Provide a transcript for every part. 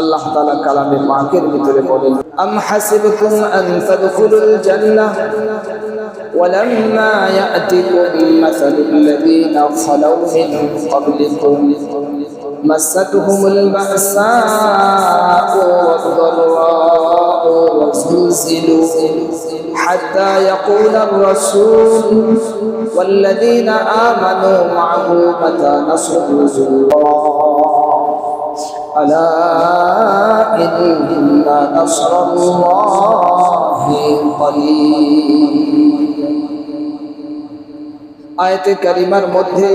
আল্লাহ তাআলা কালামে পাকের ভিতরে বলেন আম হাসিবতুম আন তাদখুলুল জান্নাহ ولما يأتكم مثل الذين خلوا من قبلكم مستهم البأساء والضراء وزلزلوا حتى يقول الرسول والذين آمنوا معه متى نصر الله ألا إن نصر الله قريب আয়াতে কারিমার মধ্যে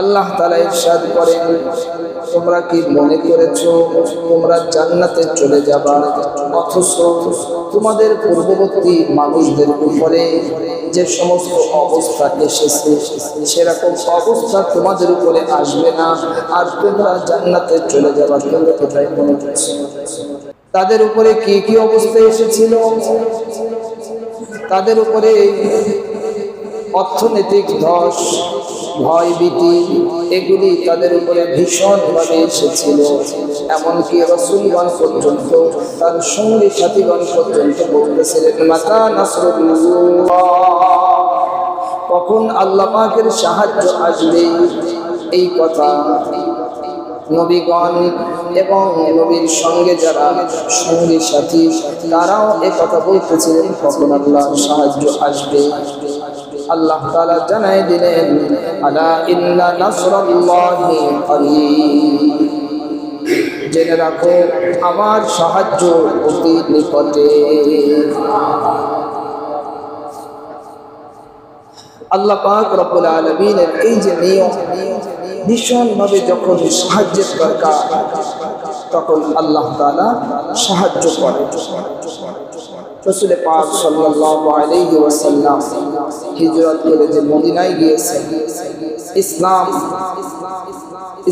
আল্লাহ তালা ইরশাদ করেন, তোমরা কি মনে করেছ তোমরা জান্নাতে চলে যাবা? অথচ তোমাদের পূর্ববর্তী মানুষদের উপরে যে সমস্ত অবস্থা এসেছে, সেরকম অবস্থা তোমাদের উপরে আসবে না। আর তোমরা জান্নাতে চলে যাবার তোমরা কোথায় মনে করছ। তাদের উপরে কি কি অবস্থা এসেছিল? তাদের উপরে অর্থনৈতিক ধস ভয় ভীতি, এগুলি তাদের উপরে ভীষণভাবে এসেছিল। এমনকি রসুলগণ পর্যন্ত, তার সঙ্গী সাথীগণ পর্যন্ত বলতেছিলেন, মাতা নাসরুল্লাহ কখন আল্লাহ পাকের সাহায্য আসবে এই কথা? নবীগণ এবং নবীর সঙ্গে যারা সঙ্গী সাথী, তারাও এ কথা বলতেছিলেন, কখন আল্লাহ সাহায্য আসবে? আল্লাহ তাআলা জানাই দিলেন, আলা ইন্না নাসরাল্লাহি করিব জেনে রাখো, আমার সাহায্য অতি নিকটে। আল্লাহ পাক রব্বুল আলামিনের এই যে নিয়ম, ভীষণভাবে যখন সাহায্যের দরকার, তখন আল্লাহ তাআলা সাহায্য করে। রসুল পাক সাল্লাল্লাহু আলাইহি ওয়াসাল্লাম হিজরত করে যে মদিনায় গিয়েছেন, ইসলাম,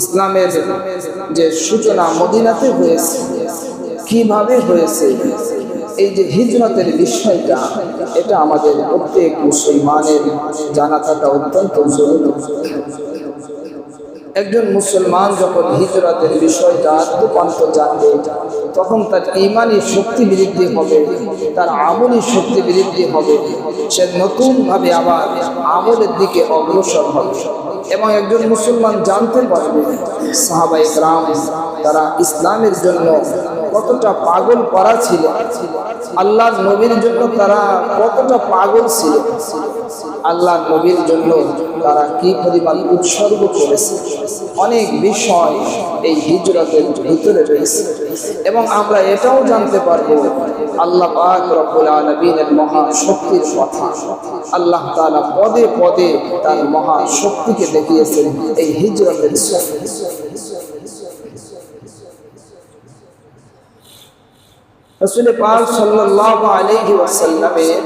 ইসলামের যে সূচনা মদিনাতে হয়েছে, কীভাবে হয়েছে, এই যে হিজরতের বিষয়টা, এটা আমাদের প্রত্যেক মুসলমানের জানা থাকা অত্যন্ত জরুরি। একজন মুসলমান যখন হিজরতের বিষয়টা আত্মপান্ত জানবে, তখন তার ইমানি শক্তি বৃদ্ধি হবে, তার আমলি শক্তি বৃদ্ধি হবে, সে নতুনভাবে আবার আমলের দিকে অগ্রসর হবে। এবং একজন মুসলমান জানতে পারবে সাহাবাই গ্রাম তারা ইসলামের জন্য কতটা পাগল করা ছিল আল্লাহ নবীর জন্য তারা কতটা পাগল ছিল আল্লাহ নবীর জন্য তারা কি পরিমাণ উৎসর্গ করেছে? অনেক বিষয় এই হিজরতের ভিতরে রয়েছে। এবং আমরা এটাও জানতে পারব, আল্লাহ পাক রব্বুল আলমিনের মহা শক্তির কথা। আল্লাহ তাআলা পদে পদে তার মহা শক্তিকে দেখিয়েছেন এই হিজরতের রসুল পাক সাল্লাল্লাহু আলাইহি ওয়াসাল্লামের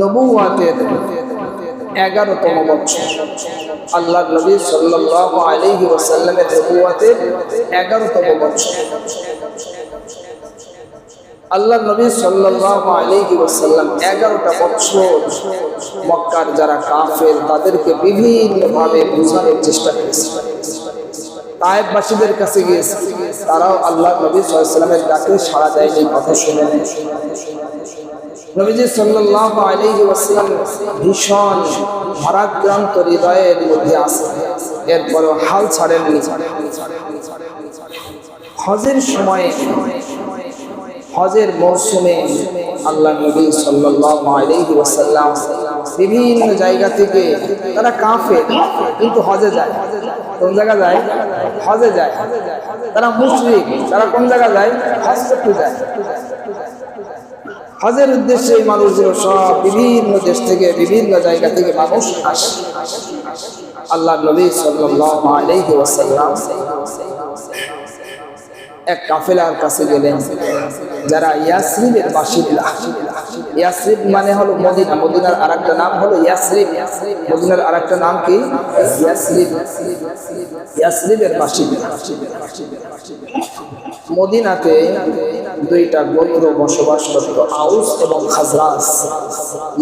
নবুয়াতের এগারোতম বছর। আল্লাহ নবী সাল্লাল্লাহু আলাইহি ওয়াসাল্লামের নবুয়াতের এগারোতম বছর। আল্লাহ নবী সাল্লাল্লাহু আলাইহি ওয়াসাল্লাম এগারোটা বছর মক্কার যারা কাফের, তাদেরকে বিভিন্নভাবে বোঝানোর চেষ্টা করেছে তায়েববাসীদের কাছে গিয়েছে তারাও আল্লাহ নবী সাল্লামের ডাকে সাড়া দেয়নি, কথা শুনে নবীজি সাল্লাহ আলী ওয়াসাল্লাম ভীষণ ভারাক্রান্ত হৃদয়ের মধ্যে আসেন। এরপরও হাল ছাড়েননি। হজের সময়ে, হজের মৌসুমে আল্লাহ নবী সাল্লাল্লাহু বিভিন্ন জায়গা থেকে তারা কাফে কিন্তু হজে যায়। কোন জায়গা যায়? হজে যায়। তারা মুশরিক, তারা কোন জায়গা যায়? হজ যায়। হজের উদ্দেশ্যে এই মানুষগুলো সব বিভিন্ন দেশ থেকে, বিভিন্ন জায়গা থেকে মানুষ আসে। আল্লাহ নবী সাল্লাল্লাহু এক কাফেলার কাছে গেলেন। যারা ইয়াসরিবের বাসিন্দা। ইয়াসরিব মানে হলো মদিনা। মদিনার আরেকটা নাম হলো ইয়াসরিব। মদিনার আরেকটা নাম কি? ইয়াসরিব। ইয়াসরিবের বাসিন্দা। মদিনাতে দুইটা গোত্র বসবাস করত, আউস এবং খাজরাস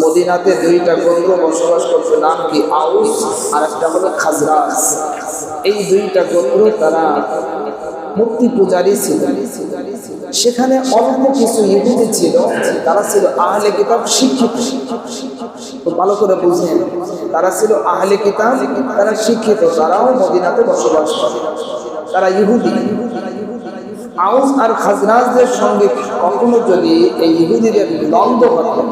মদিনাতে দুইটা গোত্র বসবাস করত, নাম কি? আউস আর একটা হলো খাজরাস এই দুইটা গোত্র তারা মূর্তি পূজারী ছিল। সেখানে অল্প কিছু ইহুদি ছিল, তারা ছিল আহলে কিতাব শিক্ষিত। তো ভালো করে বুঝলেন, তারা ছিল আহলে কিতাব, তারা শিক্ষিত, তারাও মদিনাতে বসবাস করে। তারা ইহুদি। আউস আর খাজরাজদের সঙ্গে কখনো যদি এই ইহুদিদের দ্বন্দ্ব হতো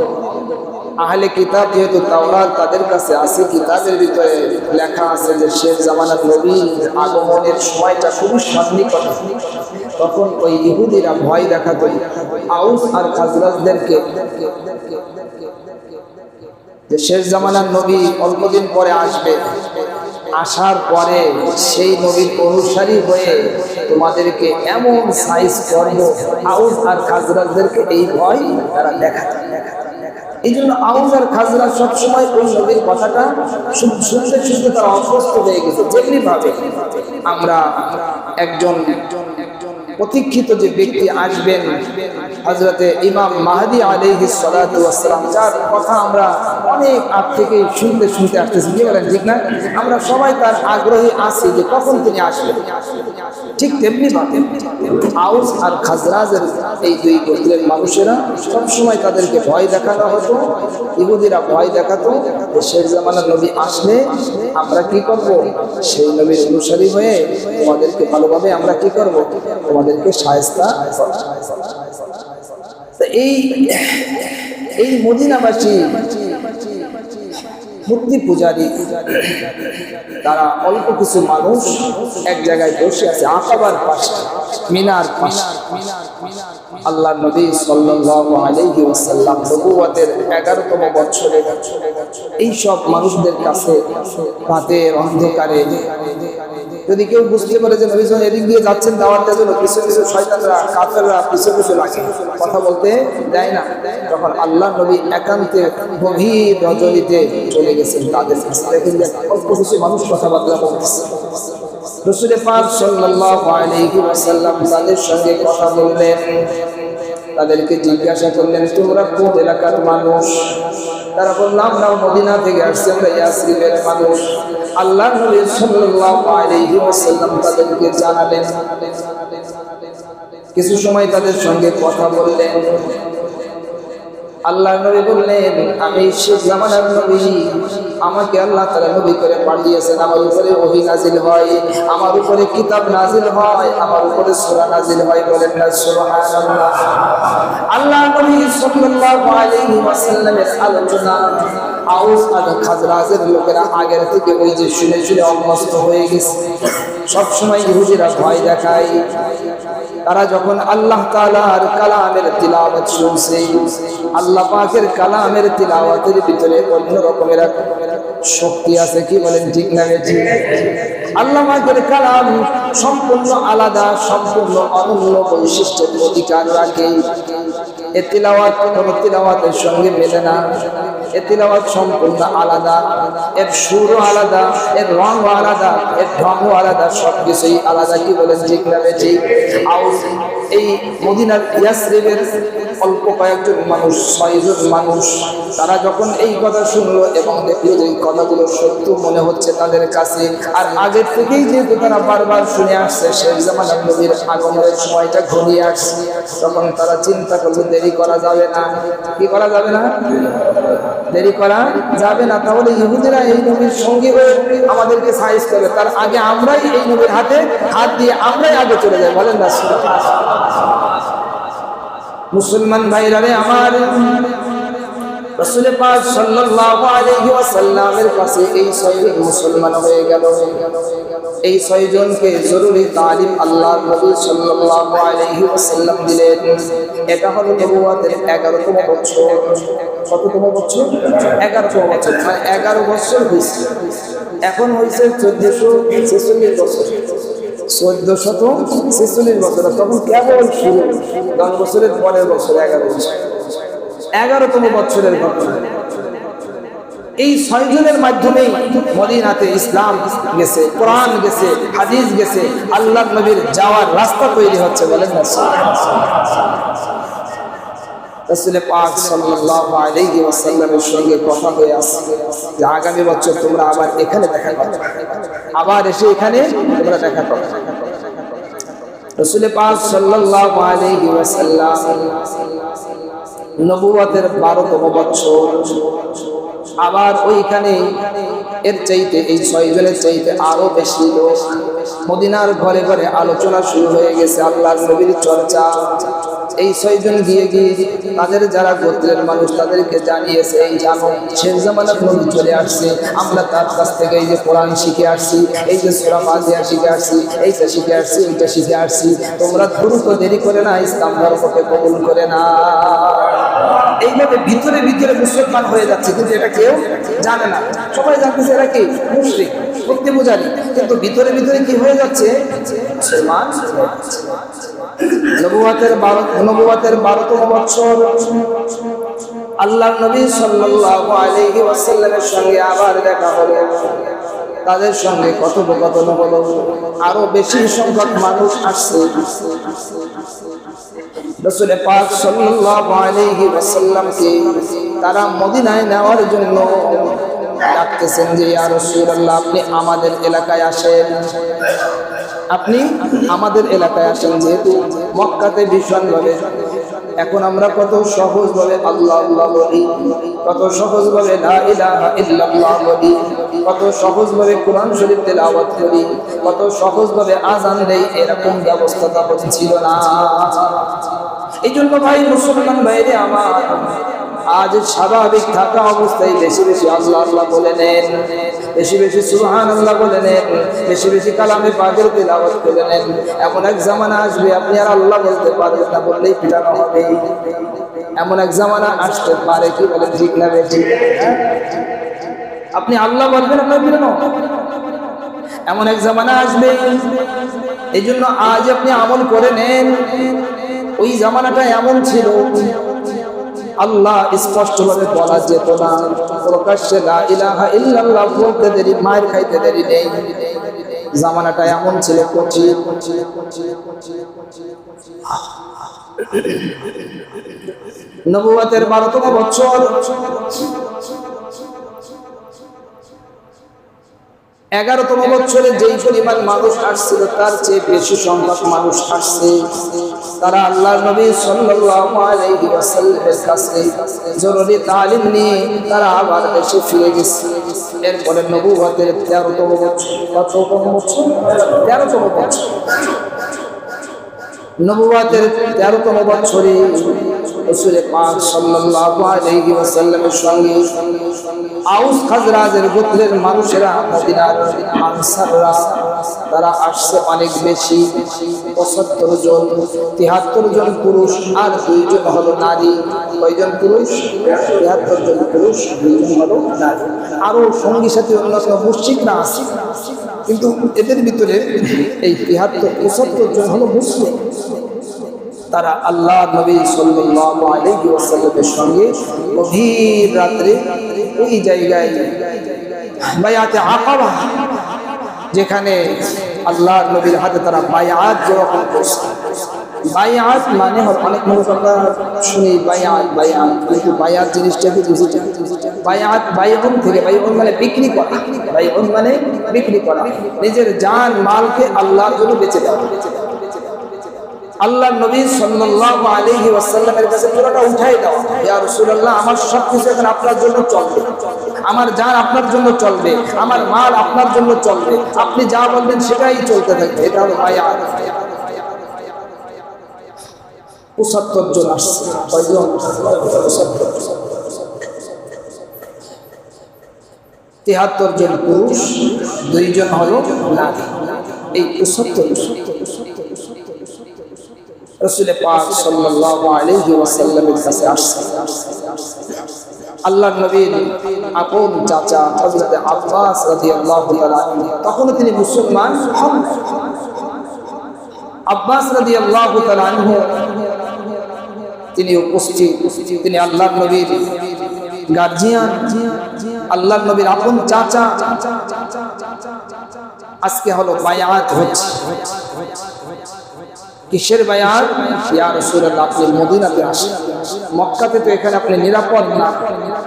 আহলে কিতাব যেহেতু তাওরাত তাদের কাছে আছে, কিতাবের ভিতরে লেখা আছে যে শেখ জামানার নবী আগমনের সময়টা খুবই সন্নিকট। তখন ওই ইহুদিরা ভয় দেখাতো। আউস আর খাজরাজদেরকে যে শেষ জামানার নবী অল্পদিন পরে আসবে, আসার পরে সেই নবীর অনুসারী হয়ে তোমাদেরকে এমন সাইজ করব আউস আর খাজরাজদেরকে এই ভয় তারা দেখাতে। এই জন্য আউস আর খাজরা সবসময় ওই কথাটা শুন- শুনতে শুনতে তারা অভ্যস্ত হয়ে গেছে। যেমনি ভাবে আমরা একজন একজন প্রতীক্ষিত যে ব্যক্তি আসবেন হজরতে ইমাম মাহাদি সালাতু ওয়াসসালাম, যার কথা আমরা অনেক আগ থেকে শুনতে শুনতে আসতেছি। কি বলেন ঠিক না? আমরা সবাই তার আগ্রহী আছি যে কখন তিনি আসবেন। ঠিক তেমনি আউস আর খাজরাজের এই দুই গোত্রের মানুষেরা সবসময় তাদেরকে ভয় দেখানো হতো, ইহুদিরা ভয় দেখাতো শেখ জামানার নবী আসলে আমরা কি করব? সেই নবীর অনুসারী হয়ে তোমাদেরকে ভালোভাবে আমরা কি করব? তোমাদেরকে সায়স্তা এই এই মদিনাবাসী মূর্তি পূজারী, তারা অল্প কিছু মানুষ এক জায়গায় বসে আছে, আকাবার পাশে, মিনার পাশে। আল্লাহ আলাইহি ওয়াসাল্লাম নবুয়তের 11তম বছরে এই সব মানুষদের কাছে রাতের অন্ধকারে যদি কেউ বুঝতে পারে যে নবী সাল্লাল্লাহু এদিক দিয়ে যাচ্ছেন দাওয়াতের জন্য কিছু কিছু শয়তানরা, কাফেররা পিছু পিছু লাগে। কথা বলতে দেয় না। তখন আল্লাহ নবী একান্তে গভীর রজনীতে চলে গেছেন তাদের কাছে। দেখেন যে অল্প কিছু মানুষ কথাবার্তা বলতেছে। রসুলের পাক সাল্লাল্লাহু আলাইহি ওয়াসাল্লাম তাদের সঙ্গে কথা বললেন। তাদেরকে জিজ্ঞাসা করলেন, তোমরা কোন এলাকার মানুষ? তারা বললাম আমরা মদিনা থেকে আসছেন আমরা ইয়াসরিবের মানুষ। আল্লাহ নবী সাল্লাল্লাহু আলাইহি ওয়াসাল্লাম তাদেরকে জানালেন। কিছু সময় তাদের সঙ্গে কথা বললেন। আল্লাহ নবী বললেন, আমি জামানার নবী। আমাকে আল্লাহ তালা নবী করে পাঠিয়েছেন। আমার উপরে ওহি নাজিল হয়, আমার উপরে কিতাব নাজিল হয়, আমার উপরে সূরা নাজিল হয়। বলেন না আল্লাহ নবী সাল্লাল্লাহু আলাইহি ওয়াসাল্লামের আলোচনা আউস আর খাজরাজের লোকেরা আগের থেকে ওই যে শুনে শুনে অভ্যস্ত হয়ে গেছে। সবসময় ইহুদিরা ভয় দেখায়। তারা যখন আল্লাহ তালার কালামের তিলাওয়াত শুনছে, আল্লাহ পাকের কালামের তিলাওয়াতের ভিতরে অন্য রকমের শক্তি আছে কি বলেন ঠিক না আল্লাহ পাকের কালাম সম্পূর্ণ আলাদা, সম্পূর্ণ অনন্য বৈশিষ্ট্যের অধিকার রাখে। এ তিলাওয়াত কোনো তিলাওয়াতের সঙ্গে মেলে না। এ তিলাওয়াত সম্পূর্ণ আলাদা। এর সুরও আলাদা, এর রঙও আলাদা, এর ঢংও আলাদা সব কিছুই আলাদা। কি বলেন? ঠিক না ঠিক আউস, এই মদিনার ইয়াসরিবের অল্প কয়েকজন মানুষ, ছয়জন মানুষ, তারা যখন এই কথা শুনলো এবং দেখল যে এই কথাগুলো সত্য মনে হচ্ছে তাদের কাছে, আর আগের থেকেই যেহেতু তারা বারবার শুনে আসছে শেখ জামানার নবীর আগমনের সময়টা ঘনিয়ে আসছে, তখন তারা চিন্তা করল, দেরি করা যাবে না। কি করা যাবে না? দেরি করা যাবে না। তাহলে ইহুদিরা এই নবীর সঙ্গী হয়ে আমাদেরকে সাইজ করবে। তার আগে আমরাই এই নবীর হাতে হাত দিয়ে আমরাই আগে চলে যাই। বলেন না মুসলমান ভাইরা রে আমার। রসুল পাক সাল্লাল্লাহু আলাইহি ওয়াসাল্লামের কাছে এই ছয়জন মুসলমান হয়ে গেল। এই ছয়জনকে জরুরি তালিম আল্লাহর নবী সাল্লাল্লাহু আলাইহি ওয়াসাল্লাম দিলেন। এটা হলো নবুয়তের 11তম বছর। কততম বছর? 11তম বছর মানে 11 বছর হয়েছে এখন হয়েছে 1446 বছর। চোদ্দ শত ছেচল্লিশ বছর তখন কেবল শুরু। দশ বছরের পরের বছর, এগারো বছর। এগারোতম বছরের ঘটনা। এই ছয়জনের মাধ্যমেই মদিনাতে ইসলাম গেছে, কোরআন গেছে, হাদিস গেছে আল্লাহ নবীর যাওয়ার রাস্তা তৈরি হচ্ছে বলেন না? রাসূল পাক সাল্লাল্লাহু আলাইহি ওয়াসাল্লামের সঙ্গে কথা আগামী বছর তোমরা আবার এখানে দেখা করবে। আবার এসে এখানে তোমরা দেখা করবে। রসুল পাক সাল্লাল্লাহু আলাইহি ওয়াসাল্লাম নবুয়তের 12তম বছর আবার ওইখানে এর চাইতে, এই ছয় জনের চাইতে আরও বেশি লোক। মদিনার ঘরে ঘরে আলোচনা শুরু হয়ে গেছে, আল্লাহর নবীর চর্চা। এই ছয়জন গিয়ে গিয়ে তাদের যারা গোত্রের মানুষ তাদেরকে জানিয়েছে, এই জানো শেখ জামানার নবী চলে আসছে। আমরা তার কাছ থেকে এই যে কোরআন শিখে আসছি, এই যে সোরা ফাজিয়া শিখে আসছি, এইটা শিখে আসছি, ওইটা শিখে আসছি। তোমরা দ্রুত দেরি করে না, ইসলাম ধর্মকে কবুল করে না এইভাবে ভিতরে ভিতরে মুসলমান হয়ে যাচ্ছে, কিন্তু এটা কেউ জানে না। সবাই জানতেছে এরা কি? মুসলিম। সত্যি বোঝানি কিন্তু ভিতরে ভিতরে কি হয়ে যাচ্ছে? মুসলমান তাদের সঙ্গে কথোপকথন আরও বেশি সংখ্যক মানুষ আসছে। রসুল পাক সাল্লাল্লাহু আলাইহি তারা মদিনায় নেওয়ার জন্য ডাকতেছেন যে, ইয়া রাসূলুল্লাহ, আপনি আমাদের এলাকায় আসেন। আপনি আমাদের এলাকায় আসেন, যেহেতু মক্কাতে ভীষণভাবে এখন আমরা কত সহজ আল্লাহ আল্লাহ বলি, কত সহজ বলে ইল্লাল্লাহ বলি, কত সহজ বলে কোরআন শরীফ তেল তেলাওয়াত করি, কত সহজ বলে আজান দেই এরকম ব্যবস্থা তখন ছিল না। এই জন্য ভাই মুসলমান বাইরে আমার আজ স্বাভাবিক থাকা অবস্থায় বেশি বেশি আল্লাহ আল্লাহ বলে নেন। বেশি বেশি সুহান আল্লাহ বলে নেন। বেশি বেশি কালামে পাগের তেলাওয়াত করে নেন। এমন এক জামানা আসবে, আপনি আর আল্লাহ বলতে পারবেন না, বললেই পিটানো হবে। এমন এক জামানা আসতে পারে কি বলে ঠিক না ঠিক আপনি আল্লাহ বলবেন, আপনার পিটানো এমন এক জামানা আসবে এই জন্য আজ আপনি আমল করে নেন। ওই জামানাটা এমন ছিল আল্লাহ স্পষ্টভাবে বলা যেত না। প্রকাশ্যে ইলাহা ইল্লাল্লাহ বলতে দেরি, মায়ের খাইতে দেরি নেই। জামানাটা এমন ছিল কঠিন। নবুয়াতের বারোতম বছর। এগারোতম বছরে যেই পরিমাণ মানুষ আসছিল তার চেয়ে বেশি সংখ্যক মানুষ আসছে তারা আল্লাহ নবী ওয়াসাল্লামের কাছে জরুরি তালিম নিয়ে তারা আবার দেশে ফিরে গেছে। এরপরে নবুয়তের তেরোতম বছর, কততম বছর? তেরোতম বছর। নবুয়াতের তেরোতম বছরে রসুল পাক সাল্লাল্লাহু আলাইহি ওয়াসাল্লামের সঙ্গে আউস খাজরাজের গোত্রের মানুষেরা, মদিনার আনসাররা, তারা আসছে অনেক বেশি। পঁচাত্তর জন, তিহাত্তর জন পুরুষ আর দুইজন হলো নারী। কয়জন পুরুষ? তিহাত্তর জন পুরুষ, দুইজন হলো নারী। আরও সঙ্গী সাথে অন্যান্য মুসিকরা আছে? কিন্তু এদের ভিতরে এই তিহাত্তর, পঁচাত্তর জন হলো মুসলিম। তারা আল্লাহ নবী ওয়াসাল্লামের সঙ্গে গভীর রাত্রে ওই জায়গায় বায়াতে আকাবা, যেখানে আল্লাহ নবীর হাতে তারা বায়াত করছে। বায়াত মানে অনেক মানুষ আমরা শুনি বায়াত বায়াত, কিন্তু বায়াত জিনিসটাকে বুঝি না। বায়াত বাইহন থেকে বাইহন মানে বিক্রি করা। বাইহন মানে বিক্রি করা। নিজের জান, মালকে আল্লাহর জন্য বেঁচে দেওয়া। আল্লাহ নবী সাল্লাল্লাহু আলাইহি ওয়াসাল্লামের কাছে পুরোটা উঠাই দাও। ইয়া রাসূলুল্লাহ, আমার সব কিছু এখন আপনার জন্য চলবে। আমার জান আপনার জন্য চলবে। আমার মাল আপনার জন্য চলবে। আপনি যা বলবেন সেটাই চলতে থাকবে। এটা হলো বায়াত পঁচাত্তর জন আসছে। কয়জন? তেহাত্তর জন পুরুষ, দুইজন হলো নারী। এই পঁচাত্তর রসুল পাক সাল্লাল্লাহু কাছে আসছে। আল্লাহ নবীর আপন চাচা আব্বাস তখন তিনি মুসলমান হন আব্বাস রাদিয়াল্লাহু তাআলা তিনি উপস্থিত, তিনি আল্লাহ নবীর গার্জিয়ান আল্লাহ নবীর আপন চাচা। আজকে হলো বায়াত হচ্ছে কিসের বায়াত? ইয়া রাসূলুল্লাহ, আপনি মদিনাতে আসেন। মক্কাতে তো এখানে আপনি নিরাপদ না।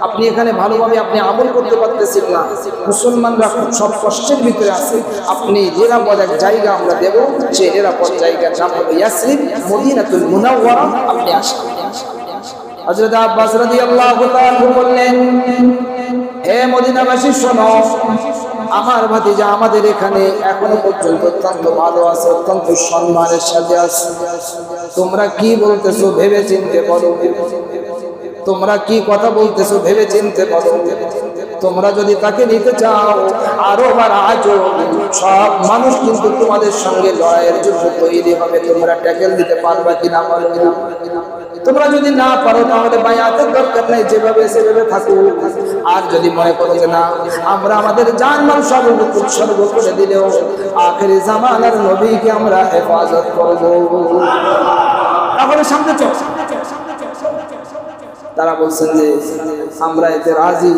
আপনি এখানে ভালোভাবে আপনি আমল করতে পারতেছেন না। মুসলমানরা খুব সব কষ্টের ভিতরে আছে। আপনি নিরাপদ এক জায়গা আমরা দেব সেই নিরাপদ জায়গার নাম হলো ইয়াসরিব মদিনাতুল মুনাওয়ারা। আপনি আসেন। হযরত আব্বাস রাদিয়াল্লাহু তাআলা বললেন, হে মদিনাবাসী, শোনো। আমার ভাতিজা আমাদের এখানে এখনও পর্যন্ত অত্যন্ত ভালো আছে, অত্যন্ত সম্মানের সাথে আছে। তোমরা কি বলতেছো ভেবে চিনতে বলো। তোমরা কি কথা বলতেছো ভেবে চিনতে বলো। তোমরা যদি তাকে নিতে চাও, আরও বার আজও সব মানুষ কিন্তু তোমাদের সঙ্গে লড়াইয়ের জন্য তৈরি হবে। তোমরা ট্যাকেল দিতে পারবা কিনা বলো। তোমরা যদি না পারো, তাহলে বায়াতের দরকার নাই, যেভাবে সেভাবে থাকো। আর যদি মনে করো যে না, আমরা আমাদের জানমাল সব উৎসর্গ করে দিলেও আখেরি জামানার নবীকে আমরা হেফাজত করব। তাহলে সামনে চল। তারা বলছেন যে, আমরা এতে রাজি।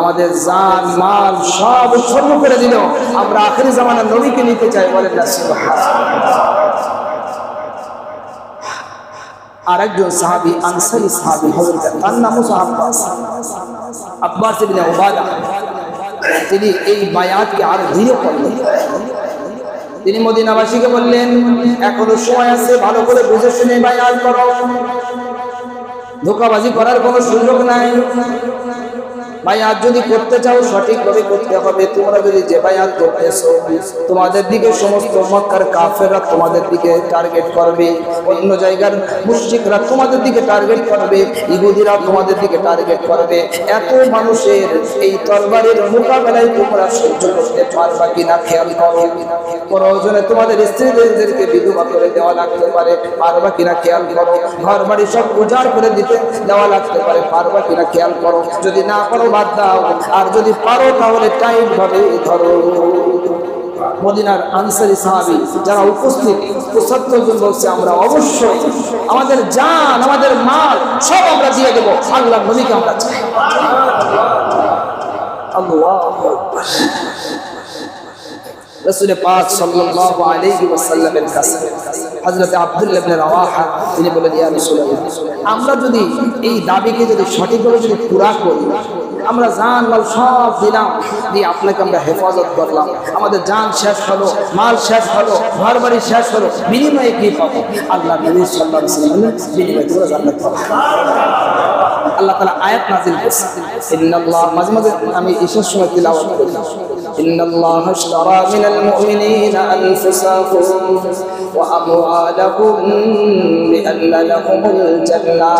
আমাদের জান মাল সব উৎসর্গ করে দিল আমরা আখেরি জামানার নবীকে নিতে চাই বলেন না আর একজন সাহাবি, আনসারি সাহাবি হজরত তার নামও সাহাবাস আব্বাস। ইবনে উবাদা। তিনি এই বায়াতকে আর দৃঢ় করলেন তিনি মদিনাবাসীকে বললেন, এখনও সময় আছে, ভালো করে বুঝে শুনে বায়াত করো। ধোকাবাজি করার কোনো সুযোগ নাই। বায়াত যদি করতে চাও, সঠিকভাবে করতে হবে। তোমরা যদি যে বায়াত করতেছো, তোমাদের দিকে সমস্ত মক্কার কাফেররা তোমাদের দিকে টার্গেট করবে। অন্য জায়গার মুশরিকরা তোমাদের দিকে টার্গেট করবে। ইহুদিরা তোমাদের দিকে টার্গেট করবে। এত মানুষের এই তরবারের মোকাবেলায় তোমরা সহ্য করতে পারবা কিনা খেয়াল করো। প্রয়োজনে তোমাদের স্ত্রীদেরকে বিধবা করে দেওয়া লাগতে পারে, পারবা কিনা খেয়াল করো। ঘর বাড়ি সব উজাড় করে দিতে দেওয়া লাগতে পারে, পারবা কিনা খেয়াল করো। যদি না পারো বাদ দাও। আর যদি পারো তাহলে টাইম ভাবে ধরো। মদিনার আনসারি সাহাবি যারা উপস্থিত জন বলছে, আমরা অবশ্যই আমাদের জান, আমাদের মাল সব আমরা দিয়ে দেবো। আল্লাহ নবীকে আমরা চাই। রাসূলুল্লাহ, আমরা যদি এই দাবিকে যদি সঠিকভাবে যদি পুরা করি আমরা জান মাল সব দিলাম দিয়ে আপনাকে আমরা হেফাজত করলাম আমাদের জান শেষ হলো মাল শেষ হলো ঘর বাড়ি শেষ হলো বিনিময়ে কি পাবো আল্লাহ নবী সাল্লাল্লাহু আলাইহি ওয়াসাল্লাম বিনিময়ে তোমরা জান্নাত পাবো আল্লাহ তাআলা আয়াত নাযিল করছে ইন্নাল্লাহ মাঝে মাঝে আমি ঈশার সময় তিলাওয়াত করি إن الله اشترى من المؤمنين أنفسهم وأموالهم بأن لهم الجنة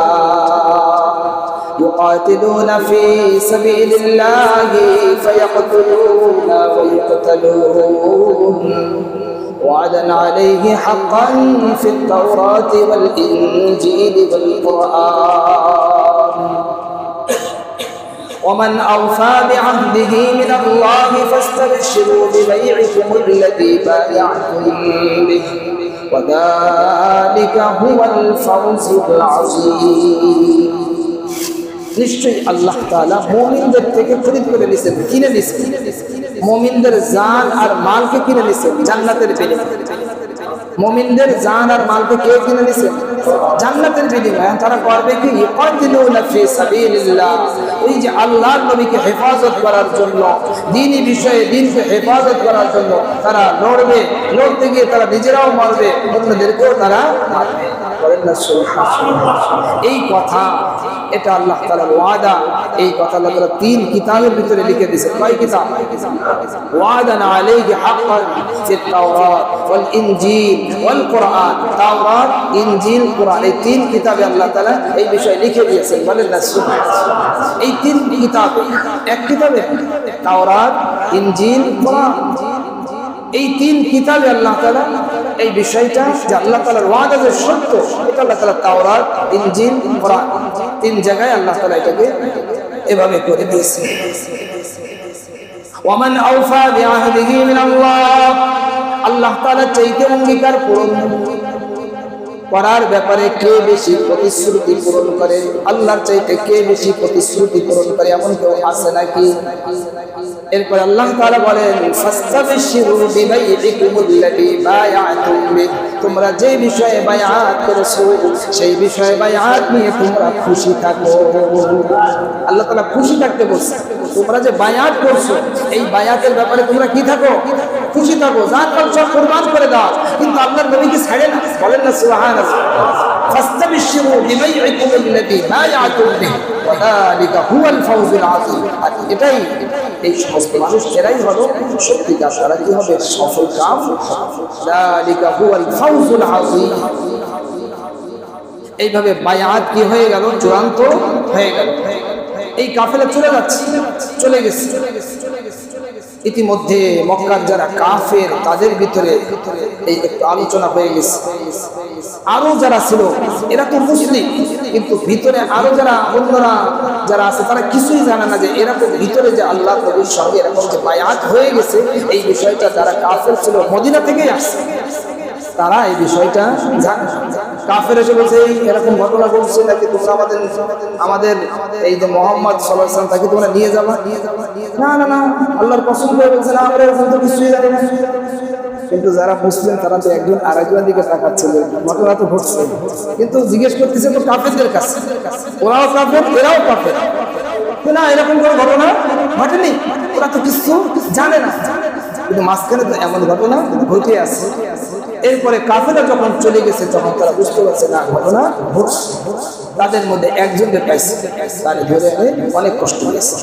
يقاتلون في سبيل الله فيقتلون. ويقتلون وعدا عليه حقا في التوراة والإنجيل والقرآن. ومن أوفى بعهده من الله فاستبشروا ببيعكم الذي بايعتم به. وذلك هو الفوز العظيم. নিশ্চয়ই আল্লাহ তাআলা মুমিনদের থেকে খরিদ করে নিছেন, কিনে নিছেন। মুমিনদের জান আর মালকে কিনে নিছেন, জান্নাতের বিনিময়ে। মুমিনদের জান আর মালকে কে কিনে নিছেন জান্নাতের বিনিময়ে। তারা করবে কি? এই যে আল্লাহর নবীকে হেফাজত করার জন্য দ্বীনি বিষয়ে দ্বীনকে হেফাজত করার জন্য তারা লড়বে, লড়তে গিয়ে তারা নিজেরাও মারবে, অন্যদেরকেও তারা মারবে। এই কথা এটা আল্লাহ তাআলার ওয়াদা। এই কথা আল্লাহ তিন কিতাবের ভিতরে লিখে দিয়েছে কয় কিতাব? ওয়াদান আলাইহি হাক্কান ফিত তাওরাত ওয়াল ইনজিল ওয়াল কোরআন। তাওরাত, ইনজিল, কোরআন, এই তিন কিতাবে আল্লাহ তাআলা এই বিষয় লিখে দিয়েছেন। বলেন না, সুবহানাল্লাহ। এই তিন কিতাবে, এক কিতাবে তাওরাত, ইনজিল, কোরআন। এই তিন কিতাবে আল্লাহ তাআলা এই বিষয়টা যে আল্লাহ তাআলার ওয়াদা যে সত্য, এটা আল্লাহ তাআলা তাওরাত, ইনজিল, কোরআন। তিন জায়গায় আল্লাহ তালা এটাকে এভাবে করে দিয়েছে। ওয়ামান আওফা বিআহদিহি মিন আল্লাহ আল্লাহ তাআলা চাইতে অঙ্গীকার পূরণ করার ব্যাপারে কে বেশি প্রতিশ্রুতি পূরণ করে? আল্লাহর চাইতে কে বেশি প্রতিশ্রুতি পূরণ করে? এমন কেউ আছে নাকি? এরপর আল্লাহ তাআলা বলেন, ফাস্তাবশিরু বিবাইইকুমুল্লাযী বায়াতুম তোমরা যে বিষয়ে বায়াত করেছ, সেই বিষয়ে বায়াত নিয়ে তোমরা খুশি থাকো। আল্লাহ তাআলা খুশি থাকতে বলছে তোমরা যে বায়াত করছ, এই বায়াতের ব্যাপারে তোমরা কি থাকো? খুশি থাকো জান মাল সব কুরবান করে দাও। কিন্তু আল্লাহর নবী কি ছাড়ে না? বলেন না আর এটাই এই সমস্ত মানুষ এরাই হলো সত্যিকার, তারা কি হবে? সফল কাম এইভাবে বায়াত কি হয়ে গেল? চূড়ান্ত হয়ে গেল। এই কাফেলা চলে যাচ্ছে, চলে গেছে। ইতিমধ্যে মক্কার যারা কাফের, তাদের ভিতরে এই একটু আলোচনা হয়ে গেছে। আরও যারা ছিল, এরা তো মুসলিম, কিন্তু ভিতরে আরও যারা অন্যরা যারা আছে, তারা কিছুই জানে না যে এরকম ভিতরে যে আল্লাহ নবীর সঙ্গে এরকম যে বায়াত হয়ে গেছে, এই বিষয়টা যারা কাফের ছিল মদিনা থেকেই আসছে। তারা এই বিষয়টা জানে কাফের এসে বলছে, এই এরকম ঘটনা ঘটছে নাকি তোমরা আমাদের আমাদের এই যে মোহাম্মদ সাল্লাম তাকে তোমরা নিয়ে যাবা? না না না, আল্লাহর পছন্দ বলছে, না, আমরা এরকম তো কিছুই জানি না। কিন্তু যারা মুসলিম, তারা তো একজন আরেকজনের দিকে তাকাচ্ছিল ঘটনা তো ঘটছে। কিন্তু জিজ্ঞেস করতেছে, তো কাফেরদের কাছে? ওরাও কাফের, এরাও কাফের। না, এরকম কোনো ঘটনা ঘটেনি? ওরা তো কিছু জানে না। কিন্তু মাঝখানে তো এমন ঘটনা ঘটে আছে। এরপরে কাফেরা যখন চলে গেছে, তখন তারা বুঝতে পারছে, না, ঘটনা ঘটছে। তাদের মধ্যে একজনকে পাইছে। তারে ধরে অনেক কষ্ট হয়েছে।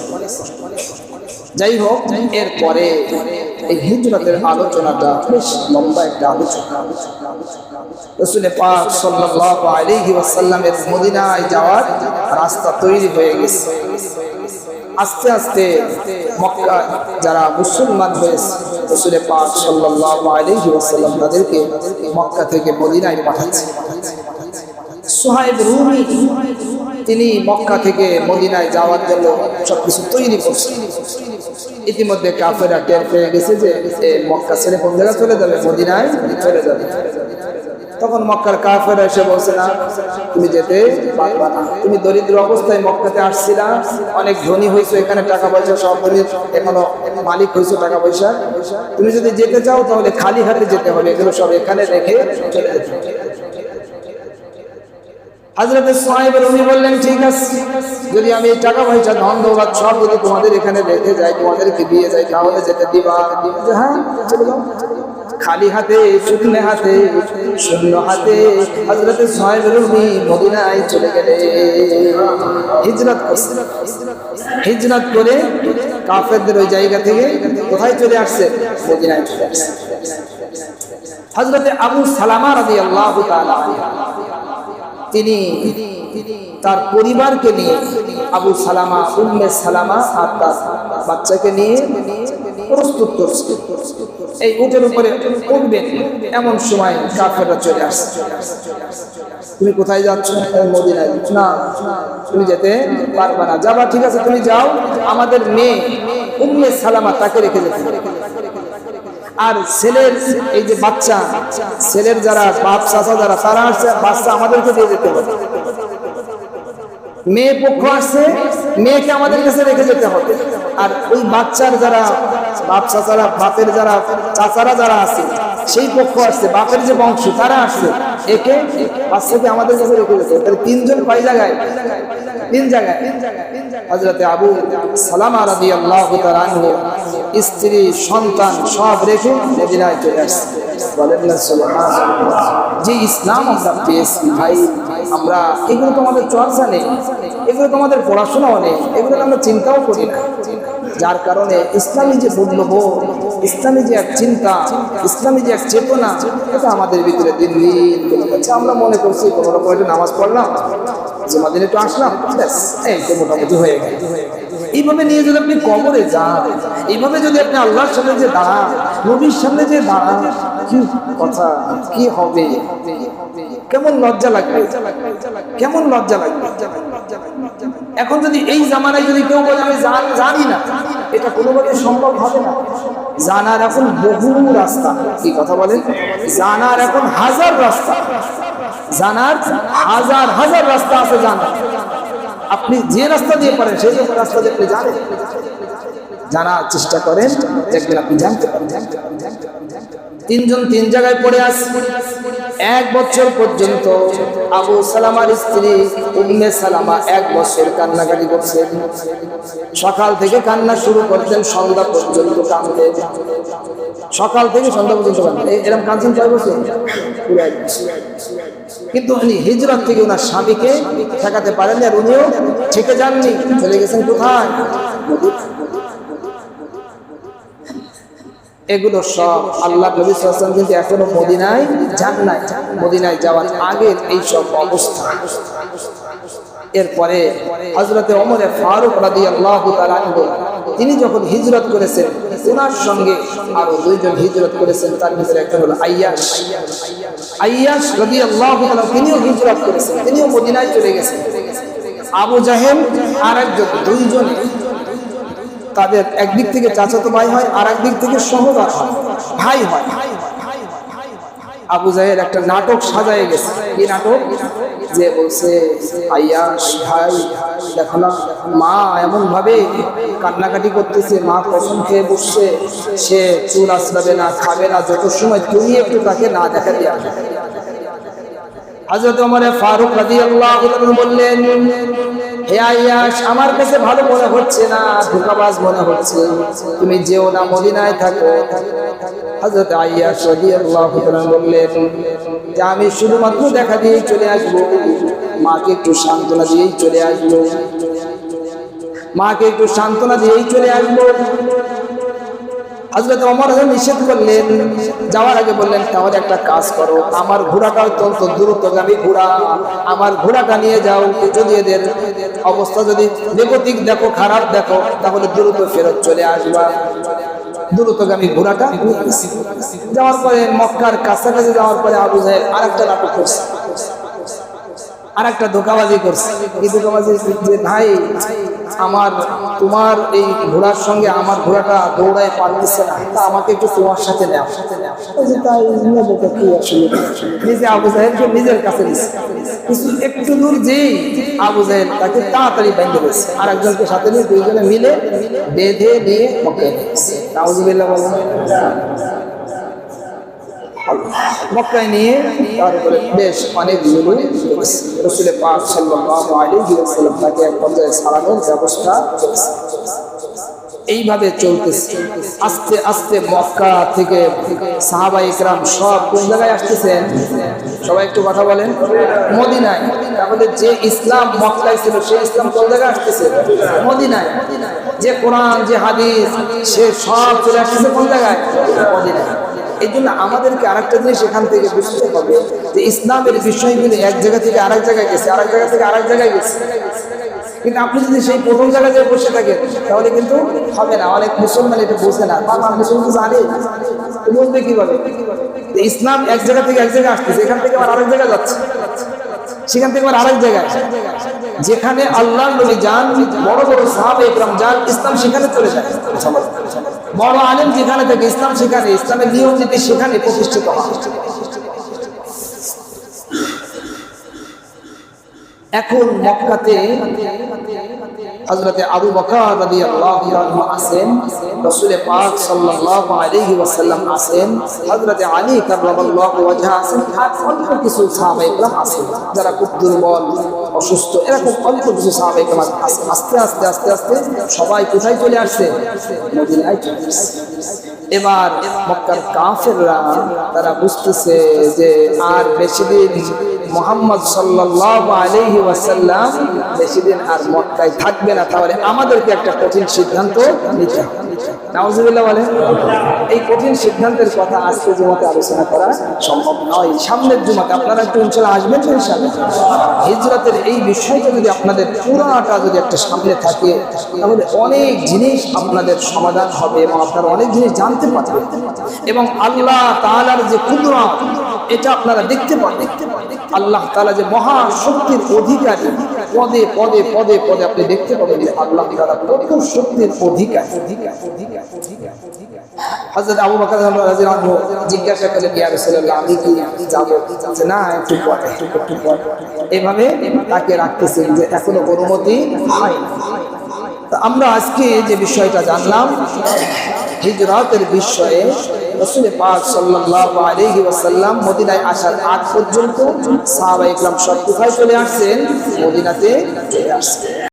যাই হোক, এরপরে এই হিজরতের আলোচনাটা বেশ লম্বা একটা আলোচনা। রসুল পাক সাল্লাল্লাহু আলাইহি ওয়াসাল্লামের মদিনায় যাওয়ার রাস্তা তৈরি হয়ে গেছে। আস্তে আস্তে যারা মুসলমান হয়েছে, রসুল পাক ওয়াসাল্লাম তাদেরকে মক্কা থেকে মদিনায় পাঠাচ্ছে। সোহাইব রুমি তিনি মক্কা থেকে মদিনায় যাওয়ার জন্য সবকিছু তৈরি করছেন। ইতিমধ্যে কাফেরা টের পেয়ে গেছে যে মক্কা ছেড়ে কোন চলে যাবে, মদিনায় চলে যাবে। তখন মক্কার কাফের এসে বলছে, না, তুমি যেতে তুমি দরিদ্র অবস্থায় মক্কাতে আসছিলা, অনেক ধনী হয়েছো এখানে টাকা পয়সা সব তুমি এখনও মালিক হয়েছো টাকা পয়সা। তুমি যদি যেতে চাও তাহলে খালি হাতে যেতে হবে, এগুলো সব এখানে রেখে চলে যেতে। হাজরতে উনি বললেন, ঠিক আছে, যদি আমি টাকা পয়সা, ধন, দৌলত সব যদি তোমাদের এখানে রেখে যাই, তোমাদেরকে দিয়ে যাই, তাহলে যেতে দিবা। হ্যাঁ খালি হাতে শূন্য হাতে শূন্য হাতে হাজরতে সোহাইবের উনি মদিনায় চলে গেলে। হিজরত করছে। হিজরত করে কাফেরদের ওই জায়গা থেকে কোথায় চলে আসছে? মদিনায় চলে আসছে। হজরতে আবু সালামা রাদি আল্লাহ তিনি তার পরিবারকে নিয়ে আবু সালামা, উম্মে সালামা আর তার বাচ্চাকে নিয়ে প্রস্তুত করছে। এই উটের উপরে উঠবেন এমন সময় কাফেররা চলে আসছে তুমি কোথায় যাচ্ছ? মদিনায়। না, তুমি যেতে পারবা না। যাবা, ঠিক আছে, তুমি যাও। আমাদের মেয়ে উম্মে সালামা তাকে রেখে যেতে আর ছেলের এই যে বাচ্চা, ছেলের যারা বাপ, চাচা যারা, তারা আসছে, বাচ্চা আমাদেরকে দিয়ে যেতে হবে। মেয়ে পক্ষ আসছে, মেয়েকে আমাদের কাছে রেখে যেতে হবে। আর ওই বাচ্চার যারা বাপ চাচারা বাপের যারা, চাচারা যারা আছে, সেই পক্ষ আসছে, বাপের যে বংশ, তারা আসছে। একে বাচ্চাকে আমাদের কাছে রেখে যেতে তাহলে তিনজন কয় জায়গায়? তিন জায়গায়। হজরতে আবু আল্লাহ স্ত্রী, সন্তান, সব রেখে মদিনায় চলে আসছে। যে ইসলাম আমরা পেয়েছি, ভাই, আমরা, এগুলো তো আমাদের চর্চা নেই, এগুলো তো আমাদের পড়াশোনাও নেই, এগুলো আমরা চিন্তাও করি না। যার কারণে ইসলামী যে মূল্যবোধ ইসলামী যে এক চিন্তা ইসলামী যে এক চেতনা এটা আমাদের ভিতরে দিন দিন বেড়ে আমরা মনে করছি কোনো রকম একটা নামাজ পড়লাম জমা দিনে একটু আসলাম ব্যাস, এই মোটামুটি হয়ে গেল। এইভাবে নিয়ে যদি আপনি কবরে যান এইভাবে যদি আপনি আল্লাহর সামনে যে দাঁড়ান নবীর সামনে যে দাঁড়ান কি কথা কি হবে? কেমন লজ্জা লাগবে? কেমন লজ্জা লাগবে? এখন যদি এই জামানায় যদি কেউ বলে আমি জানি না এটা কোনোভাবে সম্ভব হবে না। জানার এখন বহু রাস্তা। কি কথা বলেন? জানার এখন হাজার রাস্তা। জানার হাজার হাজার রাস্তা আছে জানার। আপনি যে রাস্তা দিয়ে পারেন, সেই রকম রাস্তা দিয়ে আপনি জানেন। জানার চেষ্টা করেন, দেখবেন আপনি জানতে পারেন। তিনজন তিন জায়গায় পড়ে আছে এক বছর পর্যন্ত আবু সালামার স্ত্রী উম্মে সালামা এক বছর কান্নাকাটি করছেন সকাল থেকে কান্না শুরু করতেন, সন্ধ্যা পর্যন্ত কাঁদতেন। সকাল থেকে সন্ধ্যা পর্যন্ত কাঁদতেন। এরকম কাঁদছেন কয় বছর। কিন্তু উনি হিজরত থেকে ওনার স্বামীকে ঠেকাতে পারেননি আর উনিও ঠেকে যাননি। চলে গেছেন কোথায়? এগুলো সব আল্লাহ নবী কিন্তু এখনও মদিনায় যান নাই। মদিনায় যাওয়ার আগের এই সব অবস্থা। এরপরে হজরতে ওমরে ফারুক তিনি যখন হিজরত করেছেন ওনার সঙ্গে আরও দুইজন হিজরত করেছেন, তার ভিতরে একটা হলো আইয়াস আইয়াস রাদি আল্লাহ তিনিও হিজরত করেছেন, তিনিও মদিনায় চলে গেছেন। আবু জাহেল আর একজন দুইজনে তাদের একদিক থেকে চাচাতো ভাই হয় আর একদিক থেকে সহদর ভাই হয়। আবু জাহের একটা নাটক সাজায় গেছে। কি নাটক? যে বলছে না, মা এমন ভাবে কান্নাকাটি করতেছে, মা কখন খেয়ে বসছে, সে চুল আসলাবে না, খাবে না, যত সময় তুমি একটু তাকে না দেখা দিয়ে আসবে হযরত ওমর ফারুক রাদিয়াল্লাহু আনহু বললেন হে আয়াস, আমার কাছে ভালো মনে হচ্ছে না, ধোকাবাজ মনে হচ্ছে। তুমি যেও না, মদিনায় থাকো। হযরত আয়াস রাদিয়াল্লাহু তাআলা বললেন, যে আমি শুধুমাত্র দেখা দিয়েই চলে আসব, মাকে একটু সান্ত্বনা দিয়েই চলে আসব। মাকে একটু সান্ত্বনা দিয়েই চলে আসব। হজরত অমর নিষেধ করলেন। যাওয়ার আগে বললেন, তাহলে একটা কাজ করো, আমার ঘোড়াটা অত্যন্ত দ্রুতগামী ঘোড়া, আমার ঘোড়াটা নিয়ে যাও যদি এদের অবস্থা যদি বেগতিক দেখো, খারাপ দেখো, তাহলে দ্রুত ফেরত চলে আসবা। দ্রুতগামী ঘোড়াটা। যাওয়ার পরে মক্কার কাছাকাছি যাওয়ার পরে আবু জাহেল আর একটা নাটক করছে। আর একটা ধোকাবাজি করছে। এই ধোকাবাজি যে ভাই, আমার, তোমার এই ঘোড়ার সঙ্গে আমার ঘোড়াটা দৌড়ায় পারতেছে না। তা আমাকে একটু তোমার সাথে নেও। ওই যে তাই আবু নিজের কাছে একটু দূর যেই আবু জাহেল তাকে তাড়াতাড়ি বেঁধে গেছে আর সাথে নিয়ে দুইজনে মিলে বেঁধে নিয়ে মক্কায় নিয়ে তার উপরে বেশ অনেক রসুলের তাকে এক পর্যায়ে ছাড়ানোর ব্যবস্থা এইভাবে চলতেছে। আস্তে আস্তে মক্কা থেকে সাহাবা ইকরাম সব কোন জায়গায় আসতেছেন? সবাই একটু কথা বলেন। মদিনায়। তাহলে যে ইসলাম মক্কায় ছিল সেই ইসলাম কোন জায়গায় আসতেছে? মদিনায়। যে কোরআন, যে হাদিস, সে সব চলে আসতেছে কোন জায়গায়? মদিনায়। এই জন্য আমাদেরকে আরেকটা জিনিস এখান থেকে বুঝতে হবে যে ইসলামের এক জায়গা থেকে আরেক জায়গায় গেছে, আরেক জায়গা থেকে আরেক জায়গায় গেছে। কিন্তু আপনি যদি সেই প্রথম জায়গায় বসে থাকেন, তাহলে কিন্তু হবে না। অনেক মুসলমান এটা না। মুসলমান জানে। কীভাবে? ইসলাম এক জায়গা থেকে এক জায়গায় আসতেছে, এখান থেকে আবার আরেক জায়গায় যাচ্ছে। সেখান থেকে আবার আরেক জায়গায় যেখানে আল্লাহ নবী যান, বড় বড় সাহাবে ইকরাম যান, ইসলাম সেখানে চলে যায়। বড় আলেম যেখানে থেকে ইসলাম সেখানে ইসলামের নিয়ম নীতি সেখানে প্রতিষ্ঠিত এখন মক্কাতে হযরতে আবু বকর রাদিয়াল্লাহু আনহু আছেন, রাসূল পাক সাল্লাল্লাহু আলাইহি ওয়াসাল্লাম আছেন, হযরতে আলী কাররামাল্লাহু ওয়াজহা আছেন, আর অল্প কিছু সাহাবা ইকরাম আছেন, যারা খুব দুর্বল, অসুস্থ এরকম অল্প কিছু সাহাবা ইকরাম আছেন। আস্তে আস্তে আস্তে আস্তে সবাই কোথায় চলে আসছে? মদিনায় চলে আসছে। এবার মক্কার কাফেররা তারা বুঝতেছে যে আর বেশি দিন মোহাম্মদ সাল্লাল্লাহু আলাইহি ওয়াসাল্লাম বেশি দিন আর মক্কায় থাকবে না। তাহলে আমাদেরকে একটা কঠিন সিদ্ধান্ত নিতে হবে। নাউজুবিল্লাহ বলেন। এই কঠিন সিদ্ধান্তের কথা আজকে জুমাতে আলোচনা করা সম্ভব নয়। সামনের জুমাতে আপনারা একটু ইনশাল্লাহ আসবেন তো ইনশাল্লাহ হিজরতের এই বিষয়টা যদি আপনাদের পুরাটা যদি একটা সামনে থাকে, তাহলে অনেক জিনিস আপনাদের সমাধান হবে এবং আপনারা অনেক জিনিস জানতে পারবেন। এবং আল্লাহ তাআলার যে কুদরত, এটা আপনারা দেখতে পাবেন আল্লাহ তালা যে মহা শক্তির অধিকারী, পদে পদে পদে পদে আপনি দেখতে পাবেন যে আল্লাহ তাআলা কত শক্তির অধিকারী অধিকার অধিকার অধিকার। আমরা আজকে যে বিষয়টা জানলাম, হিজরাতের বিষয়ে মদিনায় আসার আগ পর্যন্ত সাহাবা সব কোথায় চলে আসছেন? মদিনাতে চলে আসছেন।